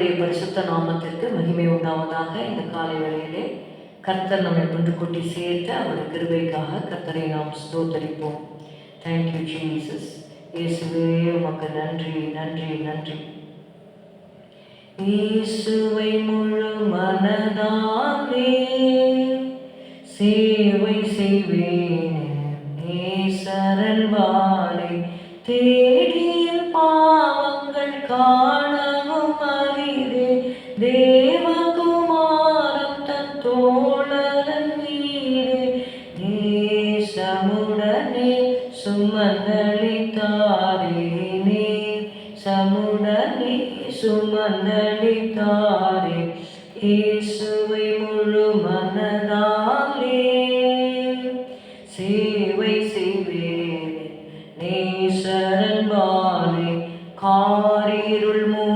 கர்த்தருடைய பரிசுத்த நாமத்திற்கு மகிமை உண்டாவதாக இந்த காலை வேளையிலே கர்த்தர் நம்மை கொண்டு கூட்டி சேர்த்து அவருடைய கிருபைக்காக கர்த்தரை நாம் ஸ்தோத்தரிப்போம். தேங்க்யூ ஜீசஸ் இயேசுவே உமக்கு நன்றி நன்றி நன்றி. இயேசுவை முழு மனதாலே சேவை செய்வேன். நேசரன் வாழை தே சுமந்தளித்தாரே நே சமுடனே சுமந்தளித்தாரே. இயேசுவை முழு மனதாலே. சேவை செய்வேன். நீ சரண்பாலே. காரிருள் மூ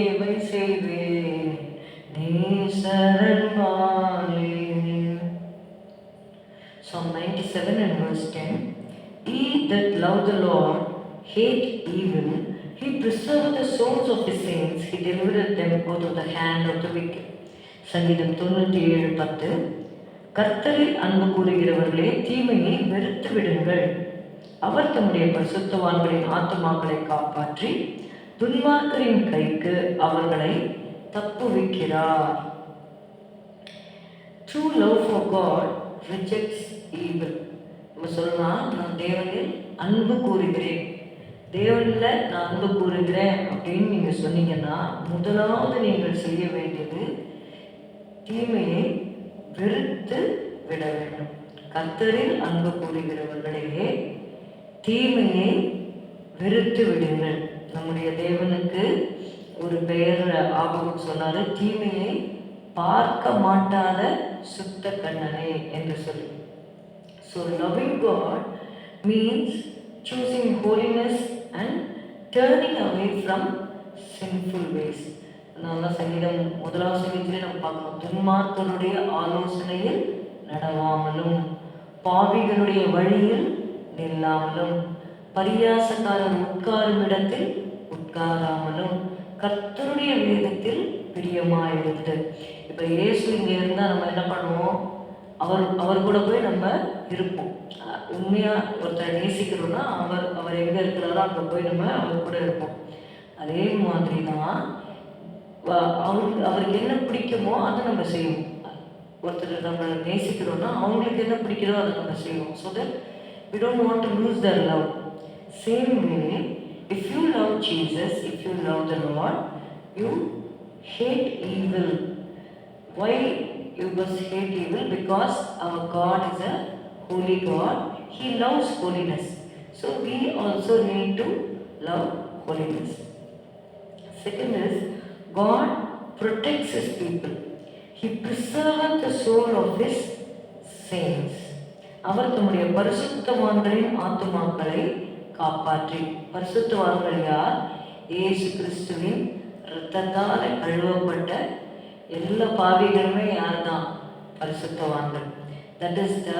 சேவை செய்வேன் நேசரன் வாழே Psalm 97 and verse 10 He that love the Lord hate evil, he preserved the souls of his saints, he delivered them out of the hand of the wicked. சங்கீதம் தொண்ணூற்றி ஏழு பத்து கர்த்தரில் அன்பு கூறுகிறவர்களே தீமையை வெறுத்து விடுங்கள் அவர் தம்முடைய பரிசுத்தவான்களின் ஆத்மாக்களை காப்பாற்றி துன்மார்க்கரின் கைக்கு அவர்களை தப்புவிக்கிறார். True love for God rejects evil நம்ம சொல்லலாம் நான் தேவனில் அன்பு கூறுகிறேன். தேவனில் நான் அன்பு கூறுகிறேன் அப்படின்னு நீங்கள் சொன்னீங்கன்னா முதலாவது நீங்கள் செய்ய வேண்டியது தீமையை வெறுத்து விட வேண்டும். கத்தரில் அன்பு கூறுகிறவர்களையே தீமையை வெறுத்து விடுங்கள். நம்முடைய தேவனுக்கு ஒரு பெயர் ஆபகம் சொன்னாரு. தீமையை பார்க்க மாட்டாத சுத்த கண்ணனே என்று சொல்லி. So loving God means choosing holiness and turning away from sinful ways அதனால சங்கீதம் முதலாவது சங்கீதத்திலே நம்ம பார்க்கணும் துன்மார்க்கருடைய ஆலோசனையில் நடவாமலும் பாவிகளுடைய வழியில் நில்லாமலும். பரியாசக்காரன் உட்காரும் இடத்தில் உட்காராமலும் கர்த்தருடைய வேதத்தில் பிரியமாயிருந்து இப்போ இயேசு இங்கே இருந்தால் நம்ம என்ன பண்ணுவோம்? அவர் அவர் கூட போய் நம்ம இருப்போம். உண்மையாக உண்மையா ஒருத்தரை நேசிக்கிறோம்னா அவர் அவர் எங்கே இருக்கிறாரோ அங்கே போய் நம்ம அவர் கூட இருப்போம். அதே மாதிரி தான் அவருக்கு அவருக்கு என்ன பிடிக்குமோ அதை நம்ம செய்வோம். ஒருத்தர் நம்ம நேசிக்கிறோம்னா அவங்களுக்கு என்ன பிடிக்கிறதோ அதை நம்ம செய்வோம். So that we don't want to lose their love same way if you love jesus if you love the lord you hate evil why you must hate evil because our god is a holy god he loves holiness so we also need to love holiness Second is, God protects His people. He preserves the soul of His saints. அவர் தம்முடைய பரிசுத்தவான்களின் ஆத்துமாக்களை காப்பாற்றி பரிசுத்தவான்கள் யார் ஏசு கிறிஸ்துவின் இரத்தத்தால் கழுவப்பட்ட எல்லா பாவிகளுமே யார் தான் பரிசுத்தவான்கள் that is the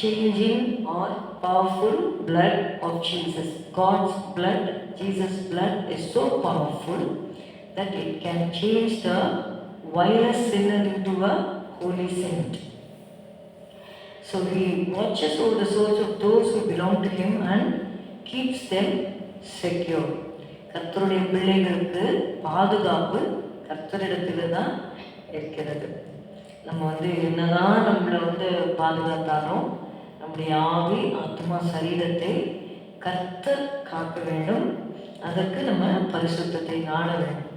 changing or powerful blood of Jesus God's blood Jesus blood is so powerful that it can change the virus sinner into a holy saint So he watches over the souls of those who belong to him and keeps them secure. கர்த்தருடைய பிள்ளைகளுக்கு பாதுகாப்பு கர்த்தரிடத்தில் தான் இருக்கிறது. நம்ம வந்து என்னதான் நம்மளை வந்து பாதுகாத்தாலும் நம்முடைய ஆவி ஆத்மா சரீரத்தை கர்த்தர் காக்க வேண்டும். அதற்கு நம்ம பரிசுத்தத்தை நாட வேண்டும்.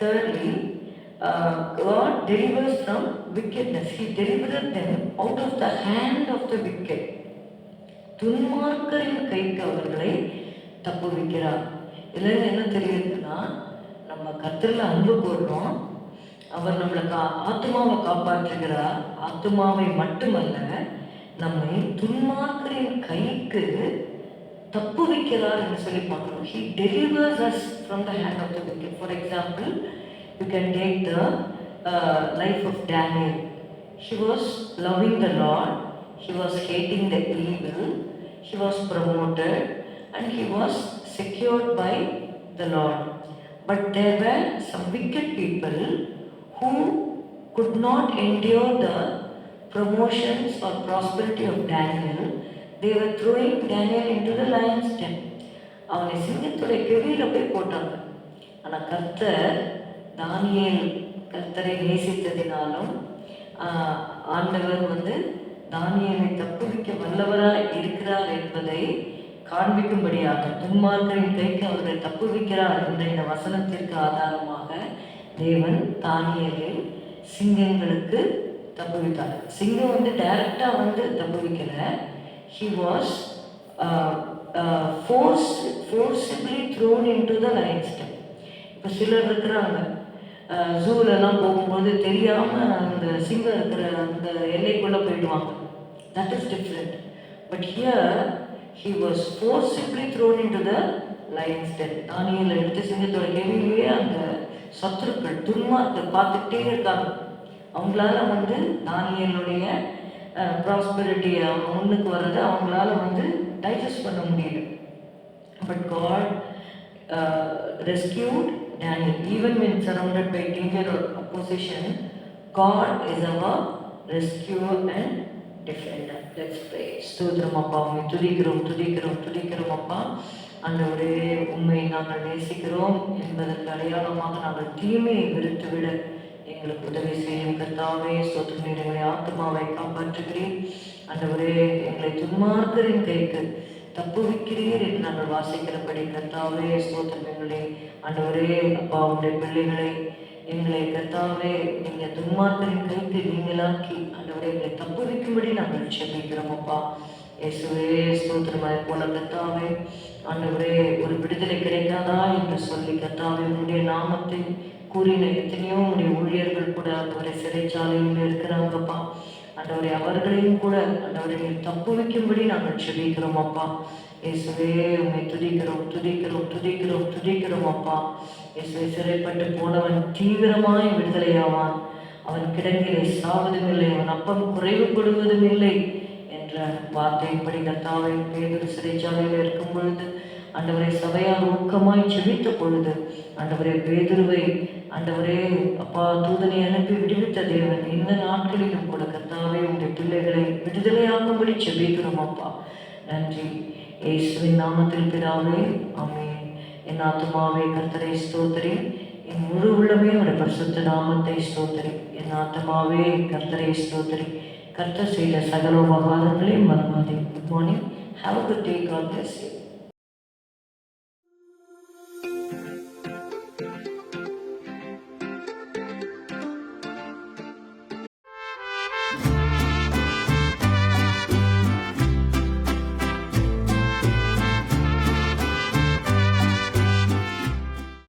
Thirdly God delivers from wickedness he delivered them out of the hand of the wicked துன்மார்க்கரின் கைக்கு அவர்களை தப்புவிக்கிறார். இதுல இருந்து என்ன தெரியுதுன்னா நம்ம கத்திரில் அன்பு கூறுறோம் அவர் நம்மளை கா ஆத்மாவை காப்பாற்றுகிறார். ஆத்மாவை மட்டுமல்ல நம்மை துன்மார்க்கரின் கைக்கு தப்பு வைக்கிறார் என்று சொல்லி பார்க்கணும் he delivers us from the hand of the wicked for example you can take the life of Daniel He was loving the Lord, he was hating the evil, he was promoted, and he was secured by the Lord. But there were some wicked people who could not endure the promotions or prosperity of Daniel. They were throwing Daniel into the lion's den. அவனை சிங்கத்துடைய கெவியில் போய் போட்டாங்க ஆனால் கர்த்தர் தானியேல் கர்த்தரை நேசித்ததினாலும் ஆஹ், ஆண்டவர் வந்து தானியலை தப்புவிக்க வல்லவராக இருக்கிறார் என்பதை காண்பிக்கும்படியாக துன்மார்க்கரின் கைக்கு அவர்களை தப்புவிக்கிறார் என்ற இந்த வசனத்திற்கு ஆதாரமாக தேவன் தானியேலை சிங்கங்களுக்கு தப்புவித்தார். சிங்கம் வந்து டைரக்டாக வந்து தப்புவிக்கல. He was force forcibly thrown into the lions இப்போ சிலர் இருக்கிறாங்க. ஜூலெல்லாம் போகும்போது தெரியாமல் அந்த சிங்கம் இருக்கிற அந்த எல்லைக்குள்ளே போயிடுவாங்க that is different but here he was forcibly thrown into the lions then தானியில் எடுத்து சிங்கத்தோட கேள்வியிலேயே அந்த சத்துருக்கள் துன்மார்த்தை பார்த்துக்கிட்டே இருக்காங்க அவங்களால வந்து தானியலுடைய ப்ராஸ்பெரிட்டி அவங்க முன்னுக்கு வர்றதை அவங்களால வந்து டைஜஸ்ட் பண்ண முடியல. But God rescued Daniel. Even when surrounded by danger or opposition, God is our rescuer and defender. Let's pray. ஸ்தோத்திரம் அப்பா உண்மை துதிக்கிறோம் துதிக்கிறோம் துதிக்கிறோம் அப்பா ஆண்டவரே உண்மை நாங்கள் நேசிக்கிறோம் என்பதற்கு அடையாளமாக நாங்கள் தீமையை விடுத்து விட எங்களுக்கு உதவி செய்யும் கர்த்தாவே ஸ்தோத்திரம் எங்களுடைய ஆத்மாவை காப்பாற்றுகிறேன் அன்றவரே எங்களை துன்மார்க்கரின் கைக்கு தப்புவிக்கிறீர் என்று நாங்கள் வாசிக்கிறபடி கர்த்தாவே ஸ்தோத்திரம் எங்களை ஆண்டவரே அப்பா உடைய பிள்ளைகளை எங்களை கர்த்தாவே நீங்கள் துன்மார்க்கரின் கைத்து நீங்களாக்கி ஆண்டவரே எங்களை தப்புவிக்கும்படி நாங்கள் செபிக்கிறோம் அப்பா. இயேசுவே ஸ்தோத்திரம் போல கத்தாவே ஆண்டவரே ஒரு விடுதலை கிடைக்காதா என்று சொல்லி கத்தாவே உன்னுடைய நாமத்தை கூறின எத்தனையோ உடைய ஊழியர்கள் கூட ஆண்டவரை சிறைச்சாலையில் இருக்கிறாங்கப்பா. ஆண்டவரை அவர்களையும் கூட ஆண்டவரை நீர் தப்பு வைக்கும்படி நாங்கள் செபிக்கிறோம் அப்பா. இயேசுவே உண்மை துதிக்கிறோம் துதிக்கிறோம் துதிக்கிறோம் துதிக்கிறோம் அப்பா. இயேசுவை சிறைப்பட்டு போனவன் தீவிரமாய் விடுதலையாவான் அவன் கிடங்கிலே சாவதும் இல்லை அவன் அப்பம் குறைவுபடுவதும் இல்லை என்ற வார்த்தையின்படி கர்த்தாவை பேதர் சிறைச்சாலையில் இருக்கும் பொழுது ஆண்டவரை சபையால் ஊக்கமாய் செபித்த பொழுது ஆண்டவரே பேதுருவை ஆண்டவரே அப்பா தூதனை அனுப்பி விடுவித்த தேவன் இந்த நாட்களிலும் கூட கர்த்தாவே உடைய பிள்ளைகளை விடுதலையாகும்படி செபிக்கிறோம் அப்பா. நன்றி. இயேசுவின் நாமத்தில் பிதாவே ஆமென். என் ஆத்மாவே கர்த்தரை ஸ்தோத்திரி. என் முழு உள்ளமே உடைய பரிசுத்த நாமத்தை ஸ்தோத்திரி. என் ஆத்மாவே கர்த்தரை ஸ்தோத்திரி. கர்த்தர் செய்த சகல உபகாரங்களையும் மறவாதே. Good morning have good day God bless you